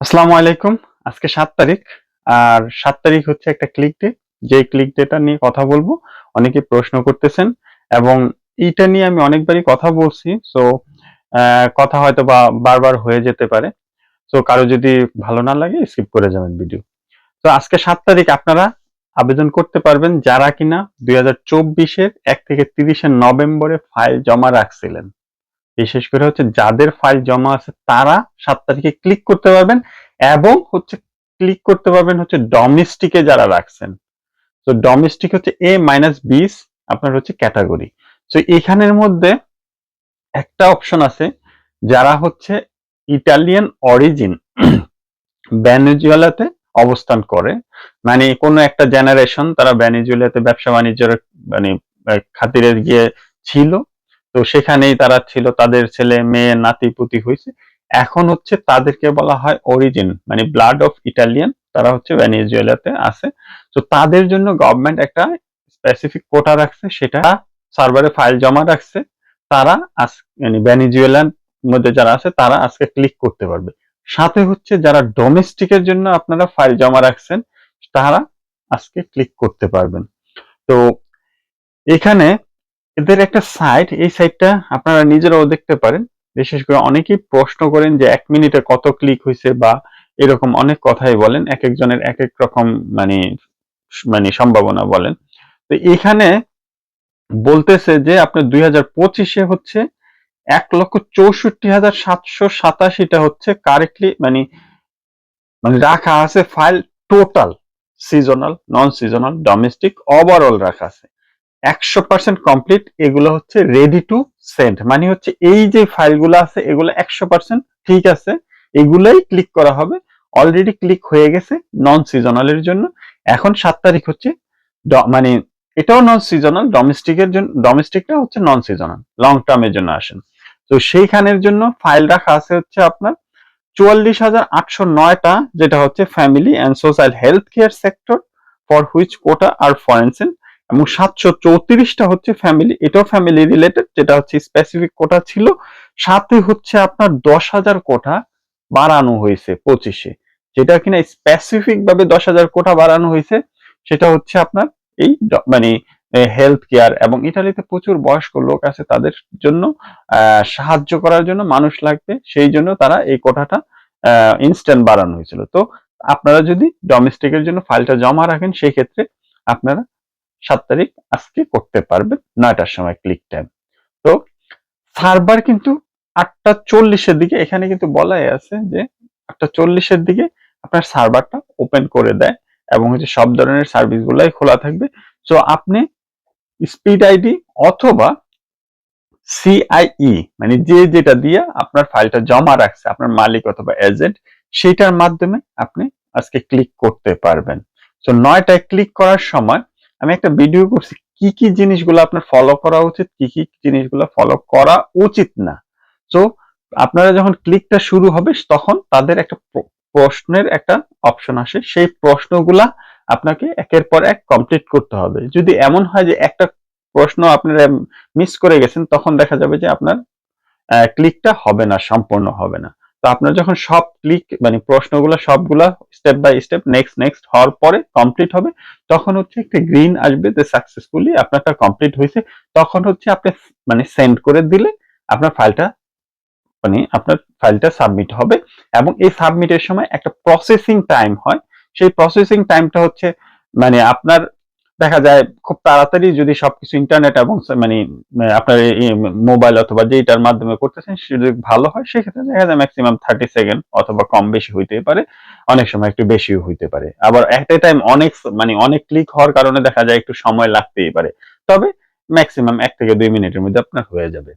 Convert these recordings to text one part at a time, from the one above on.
আসসালামু আলাইকুম। আজকে সাত তারিখ, আর সাত তারিখ হচ্ছে একটা ক্লিক ডে যে ক্লিক ডেটা নিয়ে কথা বলব, অনেকে প্রশ্ন করতেছেন এবং এইটা নিয়ে আমি অনেকবারই কথা বলছি সো কথা হয়তো বা বারবার হয়ে যেতে পারে। সো কারও যদি ভালো না লাগে স্কিপ করে যাবেন ভিডিও তো আজকে সাত তারিখ আপনারা আবেদন করতে পারবেন যারা কিনা দুই হাজার চব্বিশের এক থেকে তিরিশে নভেম্বরে ফাইল জমা রাখছিলেন। বিশেষ করে হচ্ছে যাদের ফাইল জমা আছে তারা সাত তারিখে ক্লিক করতে পারবেন এবং হচ্ছে ক্লিক করতে পারবেন হচ্ছে ডোমেস্টিকে যারা রাখছেন। তো ডোমেস্টিক হচ্ছে এ মাইনাস বিস আপনার হচ্ছে ক্যাটাগরি তো এখানের মধ্যে একটা অপশন আছে যারা হচ্ছে ইটালিয়ান অরিজিন ভেনেজুয়েলাতে অবস্থান করে। মানে কোনো একটা জেনারেশন তারা ভেনেজুয়েলাতে ব্যবসা বাণিজ্যের মানে খাতিরে গিয়ে ছিল। তো সেখানেই তারা ছিল, তাদের ছেলে, মেয়ে, নাতি, পুতি হয়েছে। এখন হচ্ছে তাদেরকে বলা হয় অরিজিন মানে ব্লাড অফ ইটালিয়ান তারা হচ্ছে ভেনেজুয়েলাতে আছে। তো তাদের জন্য গভর্নমেন্ট একটা স্পেসিফিক কোটা রাখছে, সেটা সার্ভারে ফাইল জমা রাখছে। তারা মানে ভেনেজুয়েলার মধ্যে যারা আছে, তারা আজকে ক্লিক করতে পারবে। সাথে হচ্ছে যারা ডোমেস্টিকের জন্য আপনারা ফাইল জমা রাখছেন, তারা আজকে ক্লিক করতে পারবেন। তো এখানে এদের একটা সাইট এই সাইটটা আপনারা নিজেরাও দেখতে পারেন। বিশেষ করে অনেকেই প্রশ্ন করেন যে এক মিনিটে কত ক্লিক হয়েছে বা এরকম অনেক কথাই বলেন, এক একজনের এক এক রকম মানে মানে সম্ভাবনা বলেন। তো এখানে বলতেছে যে আপনার দুই হাজার পঁচিশে হচ্ছে এক লক্ষ চৌষট্টি হাজার সাতশো সাতাশিটা হচ্ছে কারেক্টলি মানে মানে রাখা আছে file total seasonal non seasonal domestic overall রাখা আছে। একশো পার্সেন্ট কমপ্লিট এগুলো হচ্ছে রেডি টু সেন্ড মানে হচ্ছে এই যে ফাইলগুলো আছে, এগুলো একশো পার্সেন্ট ঠিক আছে, এগুলাই ক্লিক করা হবে। অলরেডি ক্লিক হয়ে গেছে নন সিজনালের জন্য। এখন সাত তারিখ হচ্ছে মানে এটাও নন সিজনাল ডোমেস্টিকের জন্য ডোমেস্টিকটা হচ্ছে নন সিজনাল লং টার্মের জন্য আসেন। তো সেইখানের জন্য ফাইল রাখা আছে হচ্ছে আপনার চুয়াল্লিশ হাজার আটশো নয়টা, যেটা হচ্ছে family and social health care sector for which quota আর ফরেন্সিন এবং সাতশো চৌত্রিশটা হচ্ছে ফ্যামিলি এটাও ফ্যামিলি রিলেটেড যেটা হচ্ছে স্পেসিফিক কোটা ছিল। সাথে হচ্ছে আপনার দশ হাজার কোটা বাড়ানো হয়েছে পঁচিশে। যেটা কিনা স্পেসিফিক ভাবে দশ হাজার কোটা বাড়ানো হয়েছে, সেটা হচ্ছে আপনার এই মানে হেলথ কেয়ার এবং ইটালিতে প্রচুর বয়স্ক লোক আছে তাদের জন্য সাহায্য করার জন্য মানুষ লাগবে, সেই জন্য তারা এই কোটাটা ইনস্ট্যান্ট বাড়ানো হয়েছিল। তো আপনারা যদি ডোমেস্টিকের জন্য ফাইলটা জমা রাখেন সেই ক্ষেত্রে আপনারা সাত তারিখ আজকে করতে পারবেন নয়টার সময় ক্লিক টাইম তো সার্ভার কিন্তু আটটা চল্লিশের দিকে, এখানে কিন্তু বলাই আছে যে আটটা চল্লিশের দিকে আপনার সার্ভারটা ওপেন করে দেয় এবং হচ্ছে সব ধরনের সার্ভিস গুলাই খোলা থাকবে। তো আপনি স্পিড আইডি অথবা সিআইই মানে যে যেটা দিয়ে আপনার ফাইলটা জমা রাখছে, আপনার মালিক অথবা এজেন্ট সেটার মাধ্যমে আপনি আজকে ক্লিক করতে পারবেন। তো নয়টায় ক্লিক করার সময় আমি একটা ভিডিও করছি, কি কি জিনিসগুলো আপনার ফলো করা উচিত, কি কি জিনিসগুলো ফলো করা উচিত না? তো আপনারা যখন ক্লিকটা শুরু হবে, তখন তাদের একটা প্রশ্নের একটা অপশন আসে। সেই প্রশ্নগুলা আপনাকে একের পর এক কমপ্লিট করতে হবে। যদি এমন হয় যে একটা প্রশ্ন আপনারা মিস করে গেছেন, তখন দেখা যাবে যে আপনার ক্লিকটা হবে না, সম্পূর্ণ হবে না। তো আপনার যখন সব ক্লিক মানে প্রশ্নগুলো, সবগুলা step by step next next হওয়ার পরে কমপ্লিট হবে, তখন হচ্ছে একটা গ্রিন আসবে যে সাকসেসফুলি আপনারটা কমপ্লিট হয়েছে, তখন হচ্ছে আপনি মানে সেন্ড করে দিলে আপনার ফাইলটা মানে আপনার ফাইলটা সাবমিট হবে এবং এই সাবমিটের সময় একটা প্রসেসিং টাইম হয়। সেই প্রসেসিং টাইমটা হচ্ছে মানে আপনার দেখা যায় খুব তাড়াতাড়ি যদি সবকিছু ইন্টারনেট এবং মানে আপনার মোবাইল অথবা যেটার মাধ্যমে করতেছেন যদি ভালো হয়, সেক্ষেত্রে দেখা যায় ম্যাক্সিমাম থার্টি সেকেন্ড অথবা কম বেশি হইতে পারে। অনেক সময় একটু বেশিও হইতে পারে। আবার এট এ টাইম অনেক মানে অনেক ক্লিক হওয়ার কারণে দেখা যায় একটু সময় লাগতেই পারে। তবে ম্যাক্সিমাম এক থেকে দুই মিনিটের মধ্যে আপনার হয়ে যাবে।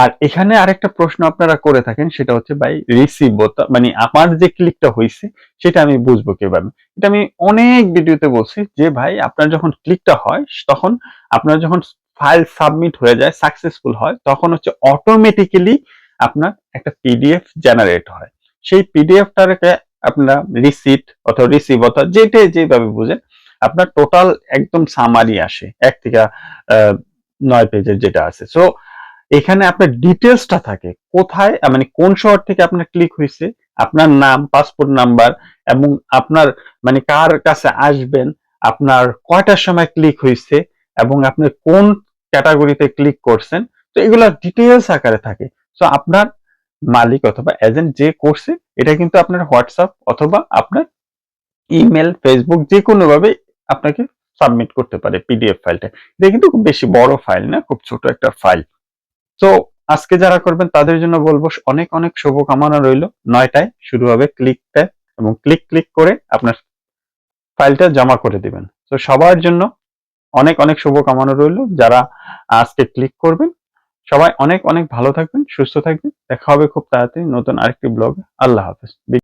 আর এখানে আরেকটা প্রশ্ন আপনারা করে থাকেন, সেটা হচ্ছে, ভাই রিসিভ বোতাম মানে আমার যে ক্লিকটা হয়েছে সেটা আমি বুঝব কীভাবে? এটা আমি অনেক ভিডিওতে বলছি যে, ভাই, আপনার যখন ক্লিকটা হয়, তখন আপনার যখন ফাইল সাবমিট হয়ে যায় সাকসেসফুল হয়, তখন হচ্ছে অটোমেটিক্যালি আপনার একটা পিডিএফ জেনারেট হয়। সেই পিডিএফটাকে আপনারা রিসিট অথবা রিসিভ অথবা যেটা যেভাবে বুঝেন, আপনার টোটাল একদম সামারি আসে, এক থেকে নয় পেজের যেটা আছে। সো এখানে আপনার ডিটেলসটা থাকে। কোথায় মানে কোন শহর থেকে আপনার ক্লিক হয়েছে, আপনার নাম পাসপোর্ট নাম্বার এবং আপনার মানে কার কাছে আসবেন, আপনার কয়টার সময় ক্লিক হয়েছে এবং আপনি কোন ক্যাটাগরিতে ক্লিক করছেন, তো এগুলো ডিটেলস আকারে থাকে। তো আপনার মালিক অথবা এজেন্ট যে করছে, এটা কিন্তু আপনার হোয়াটসঅ্যাপ অথবা আপনার ইমেল ফেসবুক যে কোনো ভাবে আপনাকে সাবমিট করতে পারে পিডিএফ ফাইলটা এটা কিন্তু খুব বেশি বড় ফাইল না, খুব ছোট একটা ফাইল তো আজকে যারা করবেন, তাদের জন্য বলব, অনেক অনেক শুভকামনা রইল। নয়টায় শুরু হবে ক্লিকটা এবং ক্লিক ক্লিক করে আপনার ফাইলটা জমা করে দিবেন। তো সবার জন্য অনেক অনেক শুভকামনা রইল। যারা আজকে ক্লিক করবেন, সবাই অনেক অনেক ভালো থাকবেন, সুস্থ থাকবেন। দেখা হবে খুব তাড়াতাড়ি নতুন আরেকটি ব্লগ আল্লাহ হাফেজ।